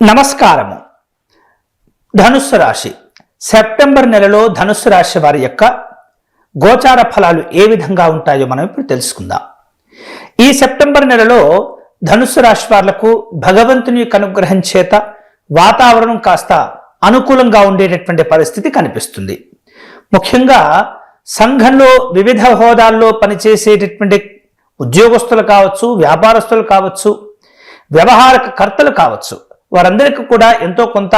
నమస్కారము. ధనుస్సు రాశి. సెప్టెంబర్ నెలలో ధనుస్సు రాశి వారి యొక్క గోచార ఫలాలు ఏ విధంగా ఉంటాయో మనం ఇప్పుడు తెలుసుకుందాం. ఈ సెప్టెంబర్ నెలలో ధనుస్సు రాశి వాళ్ళకు భగవంతుని యొక్క అనుగ్రహం చేత వాతావరణం కాస్త అనుకూలంగా ఉండేటటువంటి పరిస్థితి కనిపిస్తుంది. ముఖ్యంగా సంఘంలో వివిధ హోదాల్లో పనిచేసేటటువంటి ఉద్యోగస్తులు కావచ్చు వ్యాపారస్తులు కావచ్చు వ్యవహారక కర్తలు కావచ్చు వారందరికీ కూడా ఎంతో కొంత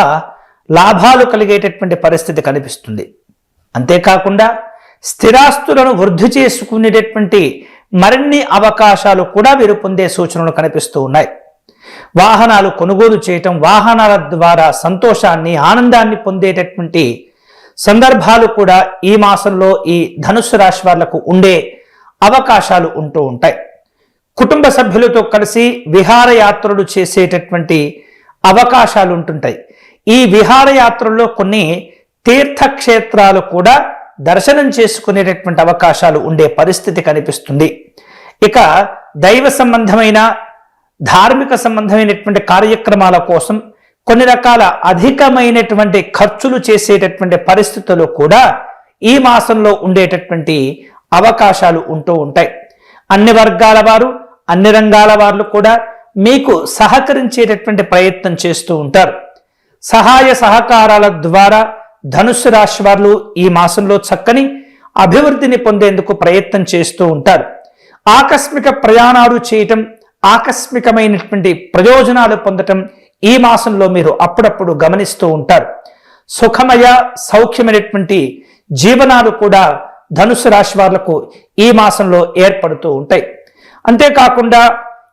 లాభాలు కలిగేటటువంటి పరిస్థితి కనిపిస్తుంది. అంతేకాకుండా స్థిరాస్తులను వృద్ధి చేసుకునేటటువంటి మరిన్ని అవకాశాలు కూడా వీరు పొందే సూచనలు కనిపిస్తూ ఉన్నాయి. వాహనాలు కొనుగోలు చేయటం వాహనాల ద్వారా సంతోషాన్ని ఆనందాన్ని పొందేటటువంటి సందర్భాలు కూడా ఈ మాసంలో ఈ ధనుసు రాశి వాళ్ళకు ఉండే అవకాశాలు ఉంటూ ఉంటాయి. కుటుంబ సభ్యులతో కలిసి విహారయాత్రలు చేసేటటువంటి అవకాశాలు ఉంటుంటాయి ఈ విహారయాత్రల్లో కొన్ని తీర్థక్షేత్రాలు కూడా దర్శనం చేసుకునేటటువంటి అవకాశాలు ఉండే పరిస్థితి కనిపిస్తుంది. ఇక దైవ సంబంధమైన ధార్మిక సంబంధమైనటువంటి కార్యక్రమాల కోసం కొన్ని రకాల అధికమైనటువంటి ఖర్చులు చేసేటటువంటి పరిస్థితులు కూడా ఈ మాసంలో ఉండేటటువంటి అవకాశాలు ఉంటూ ఉంటాయి. అన్ని వర్గాల వారు అన్ని రంగాల వారు కూడా మీకు సహకరించేటటువంటి ప్రయత్నం చేస్తూ ఉంటారు. సహాయ సహకారాల ద్వారా ధనుస్సు రాశి వారు ఈ మాసంలో చక్కని అభివృద్ధిని పొందేందుకు ప్రయత్నం చేస్తూ ఉంటారు. ఆకస్మిక ప్రయాణాలు చేయటం ఆకస్మికమైనటువంటి ప్రయోజనాలు పొందటం ఈ మాసంలో మీరు అప్పుడప్పుడు గమనిస్తూ ఉంటారు. సుఖమయ సౌఖ్యమైనటువంటి జీవనాలు కూడా ధనుసు రాశి వాళ్ళకు ఈ మాసంలో ఏర్పడుతూ ఉంటాయి. అంతేకాకుండా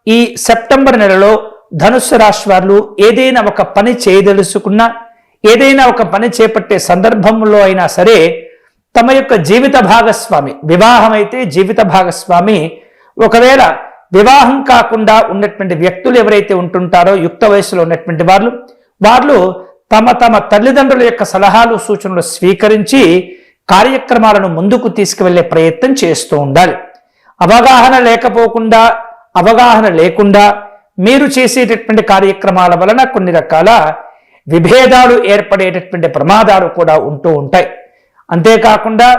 ఈ సెప్టెంబర్ నెలలో ధనుస్సు రాశి వారు ఏదైనా ఒక పని చేయదలుచుకున్నా ఏదైనా ఒక పని చేపట్టే సందర్భంలో అయినా సరే తమ యొక్క జీవిత భాగస్వామి వివాహం అయితే జీవిత భాగస్వామి ఒకవేళ వివాహం కాకుండా ఉన్నటువంటి వ్యక్తులు ఎవరైతే ఉంటుంటారో యుక్త వయసులో ఉన్నటువంటి వాళ్ళు వాళ్ళు తమ తమ తల్లిదండ్రుల యొక్క సలహాలు సూచనలు స్వీకరించి కార్యక్రమాలను ముందుకు తీసుకువెళ్ళే ప్రయత్నం చేస్తూ ఉండాలి. అవగాహన లేకపోకుండా అవగాహన లేకుండా మీరు చేసేటటువంటి కార్యక్రమాల వలన కొన్ని రకాల విభేదాలు ఏర్పడేటటువంటి ప్రమాదాలు కూడా ఉంటూ ఉంటాయి. అంతేకాకుండా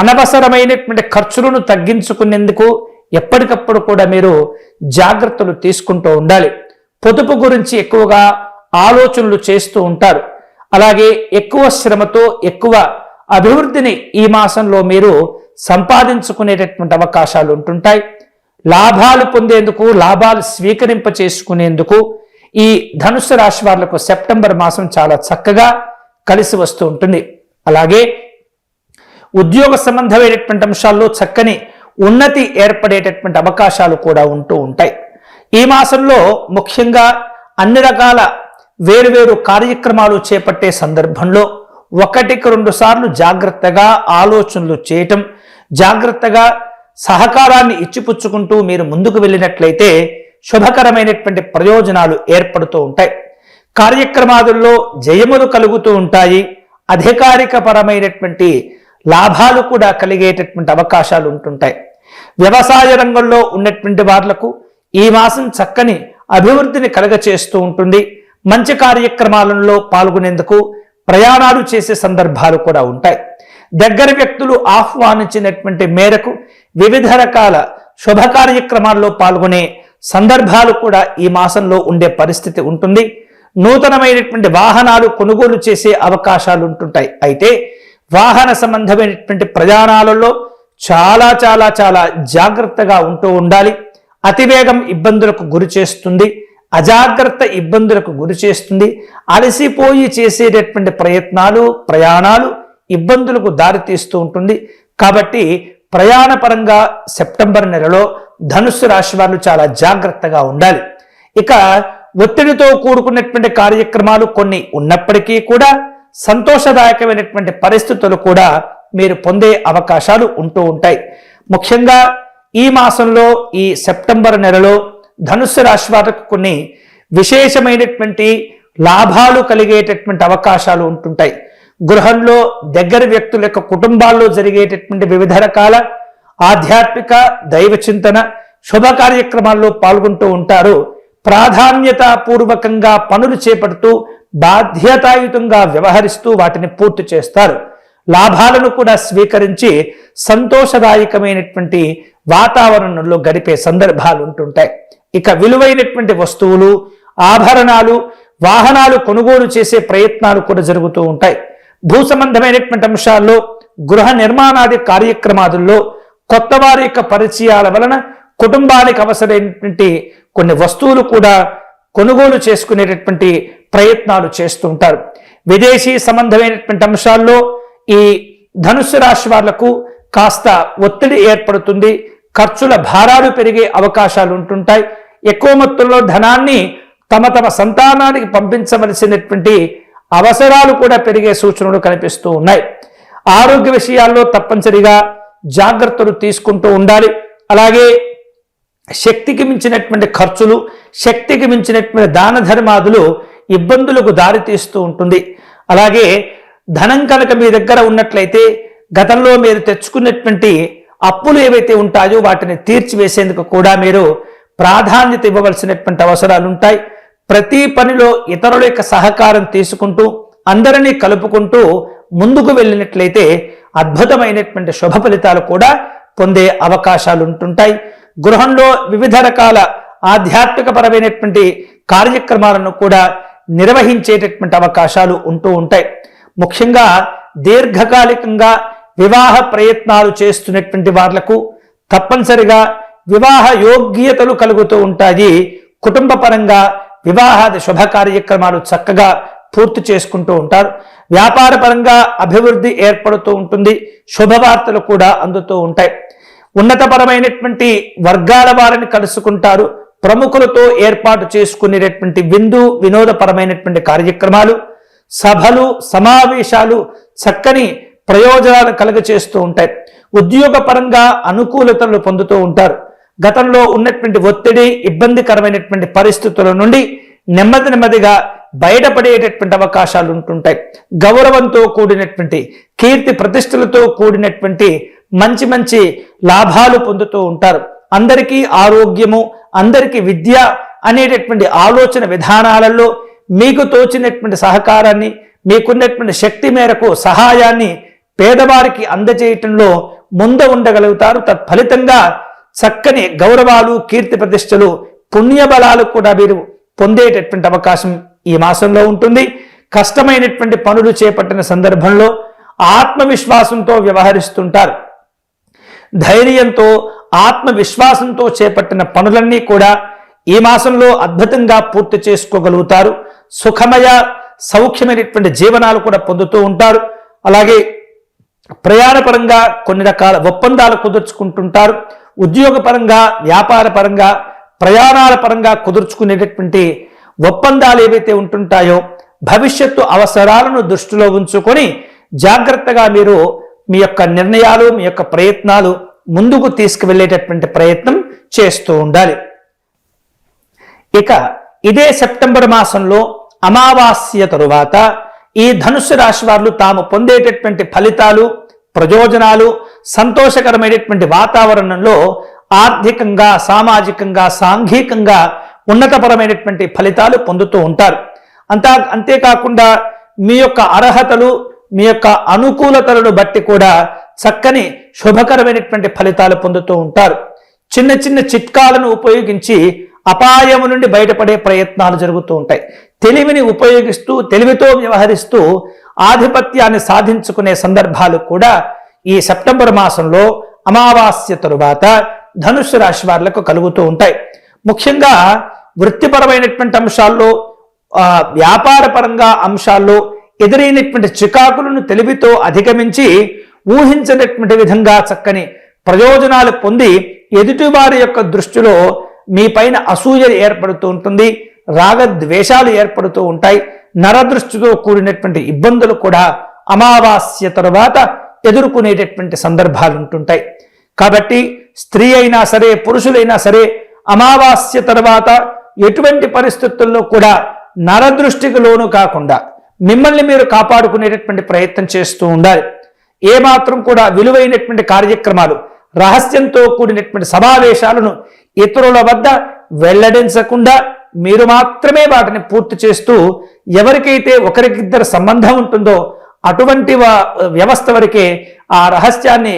అనవసరమైనటువంటి ఖర్చులను తగ్గించుకునేందుకు ఎప్పటికప్పుడు కూడా మీరు జాగ్రత్తలు తీసుకుంటూ ఉండాలి. పొదుపు గురించి ఎక్కువగా ఆలోచనలు చేస్తూ ఉంటారు. అలాగే ఎక్కువ శ్రమతో ఎక్కువ అభివృద్ధిని ఈ మాసంలో మీరు సంపాదించుకునేటటువంటి అవకాశాలు ఉంటుంటాయి. లాభాలు పొందేందుకు లాభాలు స్వీకరింప చేసుకునేందుకు ఈ ధనుసు రాశి వాళ్ళకు సెప్టెంబర్ మాసం చాలా చక్కగా కలిసి వస్తూ ఉంటుంది. అలాగే ఉద్యోగ సంబంధమైనటువంటి అంశాల్లో చక్కని ఉన్నతి ఏర్పడేటటువంటి అవకాశాలు కూడా ఉంటూ ఉంటాయి. ఈ మాసంలో ముఖ్యంగా అన్ని రకాల వేరువేరు కార్యక్రమాలు చేపట్టే సందర్భంలో ఒకటికి రెండు సార్లు జాగ్రత్తగా ఆలోచనలు చేయటం జాగ్రత్తగా సహకారాన్ని ఇచ్చిపుచ్చుకుంటూ మీరు ముందుకు వెళ్ళినట్లయితే శుభకరమైనటువంటి ప్రయోజనాలు ఏర్పడుతూ ఉంటాయి. కార్యక్రమాదుల్లో జయములు కలుగుతూ ఉంటాయి. అధికారిక పరమైనటువంటి లాభాలు కూడా కలిగేటటువంటి అవకాశాలు ఉంటుంటాయి. వ్యవసాయ రంగంలో ఉన్నటువంటి వాళ్ళకు ఈ మాసం చక్కని అభివృద్ధిని కలగచేస్తూ ఉంటుంది. మంచి కార్యక్రమాలలో పాల్గొనేందుకు ప్రయాణాలు చేసే సందర్భాలు కూడా ఉంటాయి. దగ్గర వ్యక్తులు ఆహ్వానించినటువంటి మేరకు వివిధ రకాల శుభ కార్యక్రమాల్లో పాల్గొనే సందర్భాలు కూడా ఈ మాసంలో ఉండే పరిస్థితి ఉంటుంది. నూతనమైనటువంటి వాహనాలు కొనుగోలు చేసే అవకాశాలు ఉంటుంటాయి. అయితే వాహన సంబంధమైనటువంటి ప్రయాణాలలో చాలా చాలా చాలా జాగ్రత్తగా ఉంటూ ఉండాలి. అతివేగం ఇబ్బందులకు గురి చేస్తుంది. అజాగ్రత్త ఇబ్బందులకు గురి చేస్తుంది. అలసిపోయి చేసేటటువంటి ప్రయత్నాలు ప్రయాణాలు ఇబ్బందులకు దారితీస్తూ ఉంటుంది. కాబట్టి ప్రయాణపరంగా సెప్టెంబర్ నెలలో ధనుస్సు రాశి వారు చాలా జాగ్రత్తగా ఉండాలి. ఇక ఒత్తిడితో కూడుకున్నటువంటి కార్యక్రమాలు కొన్ని ఉన్నప్పటికీ కూడా సంతోషదాయకమైనటువంటి పరిస్థితులు కూడా మీరు పొందే అవకాశాలు ఉంటూ ఉంటాయి. ముఖ్యంగా ఈ మాసంలో ఈ సెప్టెంబర్ నెలలో ధనుస్సు రాశి వారికి కొన్ని విశేషమైనటువంటి లాభాలు కలిగేటటువంటి అవకాశాలు ఉంటుంటాయి. గృహంలో దగ్గర వ్యక్తుల యొక్క కుటుంబాల్లో జరిగేటటువంటి వివిధ రకాల ఆధ్యాత్మిక దైవ చింతన శుభ కార్యక్రమాల్లో పాల్గొంటూ ఉంటారు. ప్రాధాన్యతాపూర్వకంగా పనులు చేపడుతూ బాధ్యతాయుతంగా వ్యవహరిస్తూ వాటిని పూర్తి చేస్తారు. లాభాలను కూడా స్వీకరించి సంతోషదాయకమైనటువంటి వాతావరణంలో గడిపే సందర్భాలు ఉంటుంటాయి. ఇక విలువైనటువంటి వస్తువులు ఆభరణాలు వాహనాలు కొనుగోలు చేసే ప్రయత్నాలు కూడా జరుగుతూ ఉంటాయి. భూ సంబంధమైనటువంటి అంశాల్లో గృహ నిర్మాణాది కార్యక్రమాదుల్లో కొత్త వారి యొక్క పరిచయాల వలన కుటుంబానికి అవసరమైనటువంటి కొన్ని వస్తువులు కూడా కొనుగోలు చేసుకునేటటువంటి ప్రయత్నాలు చేస్తూ ఉంటారు. విదేశీ సంబంధమైనటువంటి అంశాల్లో ఈ ధనుస్సు రాశి వాళ్ళకు కాస్త ఒత్తిడి ఏర్పడుతుంది. ఖర్చుల భారాలు పెరిగే అవకాశాలు ఉంటుంటాయి. ఎక్కువ మొత్తంలో ధనాన్ని తమ తమ సంతానానికి పంపించవలసినటువంటి అవసరాలు కూడా పెరిగే సూచనలు కనిపిస్తూ ఉన్నాయి. ఆరోగ్య విషయాల్లో తప్పనిసరిగా జాగ్రత్తలు తీసుకుంటూ ఉండాలి. అలాగే శక్తికి మించినటువంటి ఖర్చులు శక్తికి మించినటువంటి దాన ధర్మాదులు ఇబ్బందులకు దారితీస్తూ ఉంటుంది. అలాగే ధనం కనుక మీ దగ్గర ఉన్నట్లయితే గతంలో మీరు తెచ్చుకున్నటువంటి అప్పులు ఏవైతే ఉంటాయో వాటిని తీర్చివేసేందుకు కూడా మీరు ప్రాధాన్యత ఇవ్వవలసినటువంటి అవసరాలు ఉంటాయి. ప్రతి పనిలో ఇతరుల యొక్క సహకారం తీసుకుంటూ అందరినీ కలుపుకుంటూ ముందుకు వెళ్ళినట్లయితే అద్భుతమైనటువంటి శుభ ఫలితాలు కూడా పొందే అవకాశాలు ఉంటుంటాయి. గృహంలో వివిధ రకాల ఆధ్యాత్మిక పరమైనటువంటి కార్యక్రమాలను కూడా నిర్వహించేటటువంటి అవకాశాలు ఉంటూ ఉంటాయి. ముఖ్యంగా దీర్ఘకాలికంగా వివాహ ప్రయత్నాలు చేస్తున్నటువంటి వాళ్ళకు తప్పనిసరిగా వివాహ యోగ్యతలు కలుగుతూ ఉంటాయి. కుటుంబ పరంగా వివాహాది శుభ కార్యక్రమాలు చక్కగా పూర్తి చేసుకుంటూ ఉంటారు. వ్యాపార పరంగా అభివృద్ధి ఏర్పడుతూ ఉంటుంది. శుభవార్తలు కూడా అందుతూ ఉంటాయి. ఉన్నతపరమైనటువంటి వర్గాల వారిని కలుసుకుంటారు. ప్రముఖులతో ఏర్పాటు చేసుకునేటటువంటి విందు వినోదపరమైనటువంటి కార్యక్రమాలు సభలు సమావేశాలు చక్కని ప్రయోజనాలు కలుగచేస్తూ ఉంటాయి. ఉద్యోగపరంగా అనుకూలతలు పొందుతూ ఉంటారు. గతంలో ఉన్నటువంటి ఒత్తిడి ఇబ్బందికరమైనటువంటి పరిస్థితుల నుండి నెమ్మది నెమ్మదిగా బయటపడేటటువంటి అవకాశాలు ఉంటుంటాయి. గౌరవంతో కూడినటువంటి కీర్తి ప్రతిష్టలతో కూడినటువంటి మంచి మంచి లాభాలు పొందుతూ ఉంటారు. అందరికీ ఆరోగ్యము అందరికీ విద్య అనేటటువంటి ఆలోచన విధానాలలో మీకు తోచినటువంటి సహకారాన్ని మీకున్నటువంటి శక్తి మేరకు సహాయాన్ని పేదవారికి అందజేయటంలో ముందు ఉండగలుగుతారు. తత్ఫలితంగా చక్కని గౌరవాలు కీర్తి ప్రతిష్టలు పుణ్యబలాలు కూడా మీరు పొందేటటువంటి అవకాశం ఈ మాసంలో ఉంటుంది. కష్టమైనటువంటి పనులు చేపట్టిన సందర్భంలో ఆత్మవిశ్వాసంతో వ్యవహరిస్తుంటారు. ధైర్యంతో ఆత్మవిశ్వాసంతో చేపట్టిన పనులన్నీ కూడా ఈ మాసంలో అద్భుతంగా పూర్తి చేసుకోగలుగుతారు. సుఖమయ సౌఖ్యమైనటువంటి జీవనాలు కూడా పొందుతూ ఉంటారు. అలాగే ప్రయాణపరంగా కొన్ని రకాల ఒప్పందాలు కుదుర్చుకుంటుంటారు. ఉద్యోగపరంగా వ్యాపార పరంగా ప్రయాణాల పరంగా కుదుర్చుకునేటటువంటి ఒప్పందాలు ఏవైతే ఉంటుంటాయో భవిష్యత్తు అవసరాలను దృష్టిలో ఉంచుకొని జాగ్రత్తగా మీరు మీ యొక్క నిర్ణయాలు మీ యొక్క ప్రయత్నాలు ముందుకు తీసుకువెళ్ళేటటువంటి ప్రయత్నం చేస్తూ ఉండాలి. ఇక ఇదే సెప్టెంబర్ మాసంలో అమావాస్య తరువాత ఈ ధనుసు రాశి వారు తాము పొందేటటువంటి ఫలితాలు ప్రయోజనాలు సంతోషకరమైనటువంటి వాతావరణంలో ఆర్థికంగా సామాజికంగా సాంఘికంగా ఉన్నతపరమైనటువంటి ఫలితాలు పొందుతూ ఉంటారు. అంతా అంతేకాకుండా మీ యొక్క అర్హతలు మీ యొక్క అనుకూలతలను బట్టి కూడా చక్కని శుభకరమైనటువంటి ఫలితాలు పొందుతూ ఉంటారు. చిన్న చిన్న చిట్కాలను ఉపయోగించి అపాయము నుండి బయటపడే ప్రయత్నాలు జరుగుతూ ఉంటాయి. తెలివిని ఉపయోగిస్తూ తెలివితో వ్యవహరిస్తూ ఆధిపత్యాన్ని సాధించుకునే సందర్భాలు కూడా ఈ సెప్టెంబర్ మాసంలో అమావాస్య తరువాత ధనుస్సు రాశి వారులకు కలుగుతూ ఉంటాయి. ముఖ్యంగా వృత్తిపరమైనటువంటి అంశాల్లో వ్యాపారపరంగా అంశాల్లో ఎదురైనటువంటి చికాకులను తెలివితో అధిగమించి ఊహించినటువంటి విధంగా చక్కని ప్రయోజనాలు పొంది ఎదుటివారి యొక్క దృష్టిలో మీ పైన అసూయ ఏర్పడుతూ ఉంటుంది రాగద్వేషాలు ఏర్పడుతూ ఉంటాయి. నరదృష్టితో కూడినటువంటి ఇబ్బందులు కూడా అమావాస్య తరువాత ఎదుర్కొనేటటువంటి సందర్భాలు ఉంటుంటాయి. కాబట్టి స్త్రీ అయినా సరే పురుషులైనా సరే అమావాస్య తర్వాత ఎటువంటి పరిస్థితుల్లో కూడా నరదృష్టికి లోను కాకుండా మిమ్మల్ని మీరు కాపాడుకునేటటువంటి ప్రయత్నం చేస్తూ ఉండాలి. ఏమాత్రం కూడా విలువైనటువంటి కార్యక్రమాలు రహస్యంతో కూడినటువంటి సమావేశాలను ఇతరుల వద్ద వెల్లడించకుండా మీరు మాత్రమే వాటిని పూర్తి చేస్తూ ఎవరికైతే ఒకరికిద్దరు సంబంధం ఉంటుందో అటువంటి వ్యవస్థ వరకే ఆ రహస్యాన్ని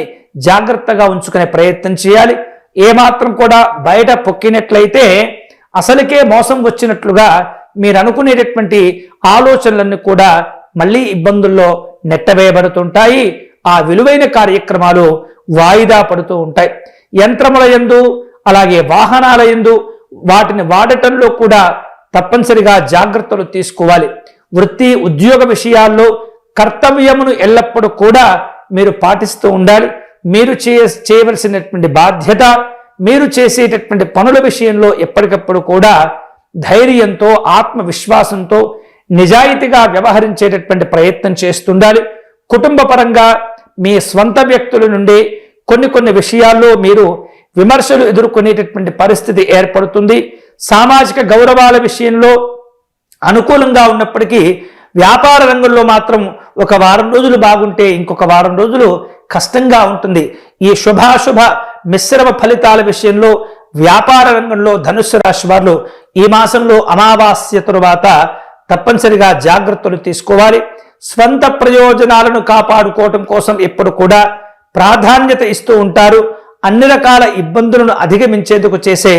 జాగ్రత్తగా ఉంచుకునే ప్రయత్నం చేయాలి. ఏమాత్రం కూడా బయట పొక్కినట్లయితే అసలుకే మోసం వచ్చినట్లుగా మీరు అనుకునేటటువంటి ఆలోచనలన్నీ కూడా మళ్ళీ ఇబ్బందుల్లో నెట్టవేయబడుతుంటాయి. ఆ విలువైన కార్యక్రమాలు వాయిదా పడుతూ ఉంటాయి. యంత్రముల యందు అలాగే వాహనాల యందు వాటిని వాడటంలో కూడా తప్పనిసరిగా జాగ్రత్తలు తీసుకోవాలి. వృత్తి ఉద్యోగ విషయాల్లో కర్తవ్యమును ఎల్లప్పుడూ కూడా మీరు పాటిస్తూ ఉండాలి. మీరు చేయ చేయవలసినటువంటి బాధ్యత మీరు చేసేటటువంటి పనుల విషయంలో ఎప్పటికప్పుడు కూడా ధైర్యంతో ఆత్మవిశ్వాసంతో నిజాయితీగా వ్యవహరించేటటువంటి ప్రయత్నం చేస్తుండాలి. కుటుంబ పరంగా మీ స్వంత వ్యక్తుల నుండి కొన్ని కొన్ని విషయాల్లో మీరు విమర్శలు ఎదుర్కొనేటటువంటి పరిస్థితి ఏర్పడుతుంది. సామాజిక గౌరవాల విషయంలో అనుకూలంగా ఉన్నప్పటికీ వ్యాపార రంగంలో మాత్రం ఒక వారం రోజులు బాగుంటే ఇంకొక వారం రోజులు కష్టంగా ఉంటుంది. ఈ శుభాశుభ మిశ్రమ ఫలితాల విషయంలో వ్యాపార రంగంలో ధనుస్సు రాశి వారు ఈ మాసంలో అమావాస్య తరువాత తప్పనిసరిగా జాగ్రత్తలు తీసుకోవాలి. స్వంత ప్రయోజనాలను కాపాడుకోవటం కోసం ఎప్పుడు కూడా ప్రాధాన్యత ఇస్తూ ఉంటారు. అన్ని రకాల ఇబ్బందులను అధిగమించేందుకు చేసే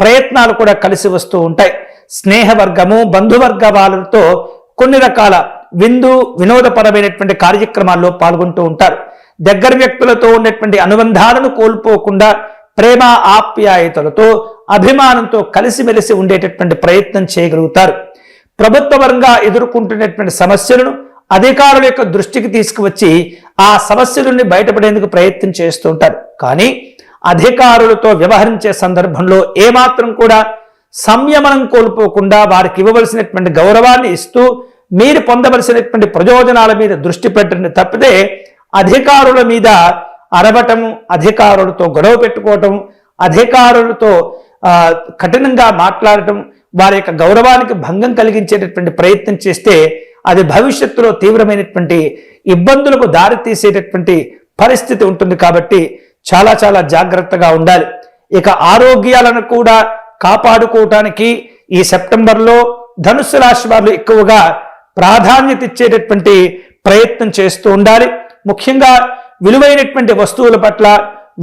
ప్రయత్నాలు కూడా కలిసి వస్తూ ఉంటాయి. స్నేహవర్గము బంధువర్గ వాళ్ళతో కొన్ని రకాల విందు వినోదపరమైనటువంటి కార్యక్రమాల్లో పాల్గొంటూ ఉంటారు. దగ్గర వ్యక్తులతో ఉన్నటువంటి అనుబంధాలను కోల్పోకుండా ప్రేమ ఆప్యాయతలతో అభిమానంతో కలిసిమెలిసి ఉండేటటువంటి ప్రయత్నం చేయగలుగుతారు. ప్రభుత్వ పరంగా ఎదుర్కొంటున్నటువంటి సమస్యలను అధికారుల యొక్క దృష్టికి తీసుకువచ్చి ఆ సమస్య నుండి బయటపడేందుకు ప్రయత్నం చేస్తూ ఉంటారు. కానీ అధికారులతో వ్యవహరించే సందర్భంలో ఏమాత్రం కూడా సంయమనం కోల్పోకుండా వారికి ఇవ్వవలసినటువంటి గౌరవాన్ని ఇస్తూ మీరు పొందవలసినటువంటి ప్రయోజనాల మీద దృష్టి పెట్టండి తప్పితే అధికారుల మీద అరవటం అధికారులతో గొడవ పెట్టుకోవటం అధికారులతో కఠినంగా మాట్లాడటం వారి యొక్క గౌరవానికి భంగం కలిగించేటటువంటి ప్రయత్నం చేస్తే అది భవిష్యత్తులో తీవ్రమైనటువంటి ఇబ్బందులకు దారి తీసేటటువంటి పరిస్థితి ఉంటుంది కాబట్టి చాలా చాలా జాగ్రత్తగా ఉండాలి. ఇక ఆరోగ్యాలను కూడా కాపాడుకోవటానికి ఈ సెప్టెంబర్లో ధనుస్సు రాశి వారు ఎక్కువగా ప్రాధాన్యత ఇచ్చేటటువంటి ప్రయత్నం చేస్తూ ఉండాలి. ముఖ్యంగా విలువైనటువంటి వస్తువుల పట్ల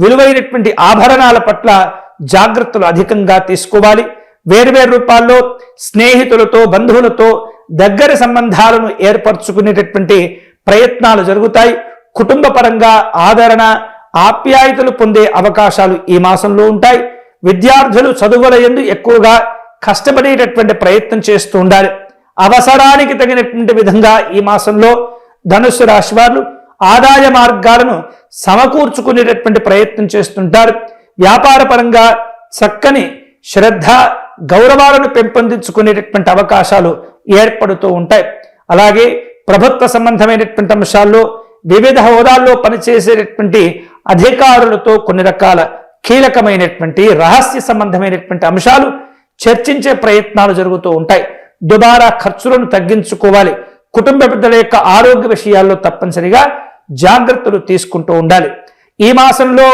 విలువైనటువంటి ఆభరణాల పట్ల జాగ్రత్తలు అధికంగా తీసుకోవాలి. వేర్వేరు రూపాల్లో స్నేహితులతో బంధువులతో దగ్గర సంబంధాలను ఏర్పరచుకునేటటువంటి ప్రయత్నాలు జరుగుతాయి. కుటుంబ పరంగా ఆదరణ ఆప్యాయతలు పొందే అవకాశాలు ఈ మాసంలో ఉంటాయి. విద్యార్థులు చదువుల ఎందు ఎక్కువగా కష్టపడేటటువంటి ప్రయత్నం చేస్తూ ఉండాలి. అవసరానికి తగినటువంటి విధంగా ఈ మాసంలో ధనుస్సు రాశి వారు ఆదాయ మార్గాలను సమకూర్చుకునేటటువంటి ప్రయత్నం చేస్తుంటారు. వ్యాపారపరంగా చక్కని శ్రద్ధ గౌరవాలను పెంపొందించుకునేటటువంటి అవకాశాలు ఏర్పడుతూ ఉంటాయి. అలాగే ప్రభుత్వ సంబంధమైనటువంటి అంశాల్లో వివిధ హోదాల్లో పనిచేసేటటువంటి అధికారులతో కొన్ని రకాల కీలకమైనటువంటి రహస్య సంబంధమైనటువంటి అంశాలు చర్చించే ప్రయత్నాలు జరుగుతూ ఉంటాయి. దుబారా ఖర్చులను తగ్గించుకోవాలి. కుటుంబ పెద్దల యొక్క ఆరోగ్య విషయాల్లో తప్పనిసరిగా జాగ్రత్తలు తీసుకుంటూ ఉండాలి. ఈ మాసంలో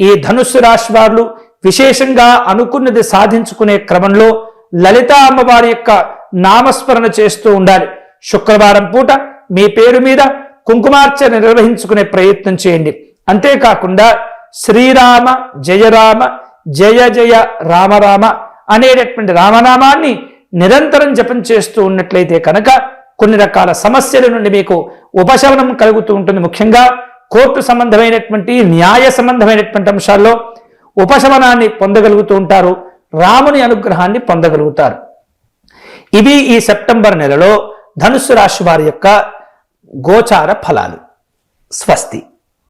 ఈ ధనుస్సు రాశి వారు విశేషంగా అనుకున్నది సాధించుకునే క్రమంలో లలితా అమ్మవారి యొక్క నామస్మరణ చేస్తూ ఉండాలి. శుక్రవారం పూట మీ పేరు మీద కుంకుమార్చన నిర్వహించుకునే ప్రయత్నం చేయండి. అంతేకాకుండా శ్రీరామ జయరామ జయ జయ రామరామ అనేటటువంటి రామనామాన్ని నిరంతరం జపం చేస్తూ ఉన్నట్లయితే కనుక కొన్ని రకాల సమస్యల నుండి మీకు ఉపశమనం కలుగుతూ ఉంటుంది. ముఖ్యంగా కోర్టు సంబంధమైనటువంటి న్యాయ సంబంధమైనటువంటి అంశాల్లో ఉపశమనాన్ని పొందగలుగుతూ ఉంటారు. రాముని అనుగ్రహాన్ని పొందగలుగుతారు. ఇవి ఈ సెప్టెంబర్ నెలలో ధనుస్సు రాశి వారి యొక్క గోచార ఫలాలు. స్వస్తి.